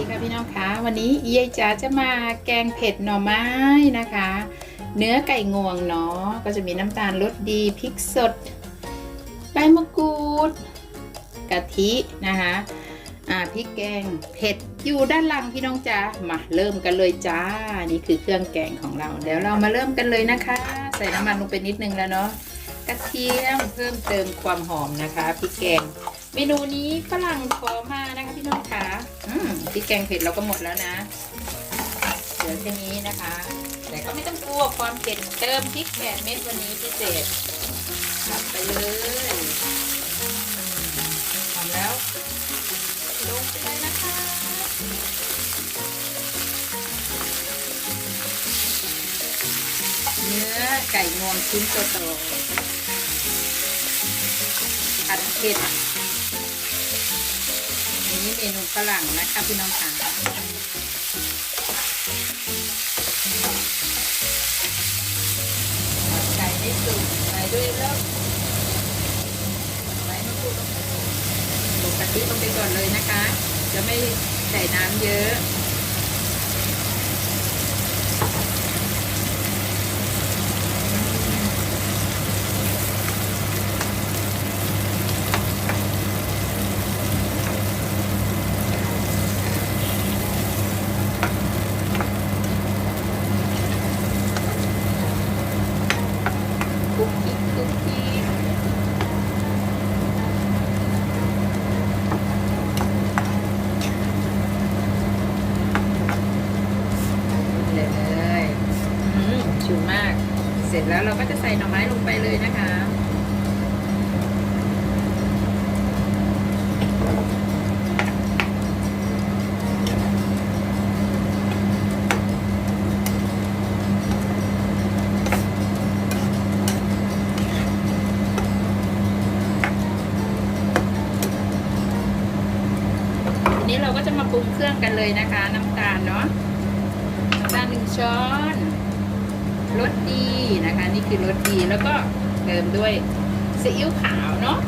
ดีค่ะพี่น้องคะวันนี้เยายจ๋าจะมาแกงเผ็ดหน่อไม้นะคะ เนื้อไก่งวงเนาะก็จะมีน้ำตาลรสดีพริกสดใบมะกรูดกะทินะคะอ่าพริกแกงเผ็ดอยู่ด้านหลังพี่น้องจ๋ามาเริ่มกันเลยจ้านี่คือเครื่องแกงของเราเดี๋ยวเรามาเริ่มกันเลยนะคะ ใส่น้ำมันลงไปนิดนึงแล้วเนาะกระเทียมเพิ่มเติมความหอมนะคะพริกแกงเมนูนี้ฝรั่งขอมานะคะพี่น้อง พริกแกงเผ็ดเราก็หมดแล้วนะ เหลือแค่นี้นะคะ แต่ก็ไม่ต้องกลัวความเผ็ดเติมพริกแปดเม็ดวันนี้พิเศษตัดไปเลยทำแล้ว ลงไปเลยนะคะเนื้อไก่งวงชิ้นโตๆผัดเผ็ดอันนี้ เมนูฝรั่งนะคะพี่น้องค่ะไก่ให้สุกใส่ด้วยแล้วไว้มะกรูดลงไปลงกะทิลงไปก่อนเลยนะคะ จะไม่ใส่น้ำเยอะ คุกกี้คุกกี้เลยอืมชูมาก เสร็จแล้วเราก็จะใส่หน่อไม้ลงไปเลยนะคะ ทีนี้เราก็จะมาปรุงเครื่องกันเลยนะคะ น้ำตาลเนาะน้ำตาลหนึ่งช้อน รสดีนะคะ นี่คือรสดีแล้วก็เติมด้วยซีอิ๊วขาวเนาะ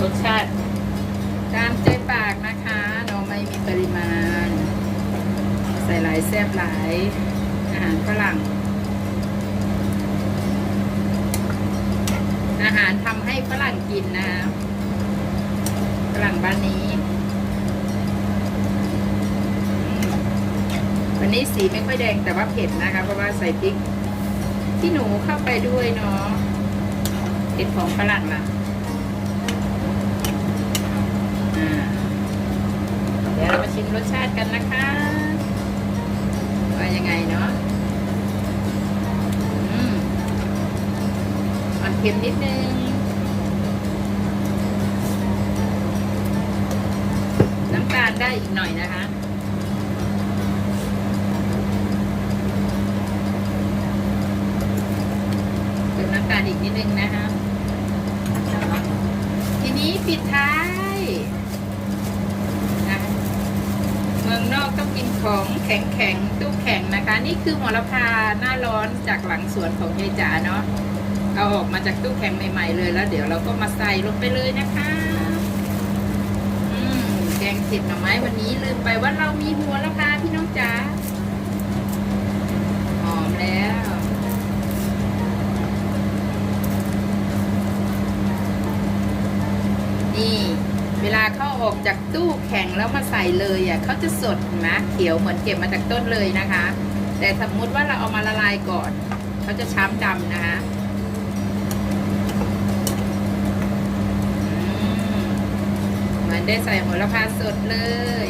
รสชาติตามใจปากนะคะเราไม่มีปริมาณ ใส่หลายแซ่บหลายอาหารฝรั่ง อาหารทำให้ฝรั่งกินนะคะฝรั่งบ้านนี้อืม วันนี้สีไม่ค่อยแดงแต่ว่าเผ็ดนะคะ เพราะว่าใส่พริกที่หนูเข้าไปด้วยเนาะเผ็ดของฝรั่งล่ะอ่าเดี๋ยวเรามาชิมรสชาติกันนะคะว่ายังไงเนาะอืมมันเค็มนิดนึงน้ำตาลได้อีกหน่อยนะคะ เติมน้ำตาล อีกนิดนึงนะคะทีนี้ปิดท้ายนะเมืองนอกต้องกินของแข็งแข็งๆตู้แข็งนะคะ นี่คือหัวละพาหน้าร้อนจากหลังสวนของยายจ๋าเนาะเอาออกมาจากตู้แข็งใหม่ๆเลยแล้วเดี๋ยวเราก็มาใส่ลงไปเลยนะคะอืมแกงเผ็ดหน่อไม้วันนี้ลืมไปว่าเรามีหัว นี่ เวลาเขาออกจากตู้แข็งแล้วมาใส่เลยอะเขาจะสดนะเขียวเหมือนเก็บมาจากต้นเลยนะคะ แต่สมมุติว่าเราเอามาละลายก่อนเขาจะช้ำดำนะคะเหมือนได้ใส่หัวละพาสดเลย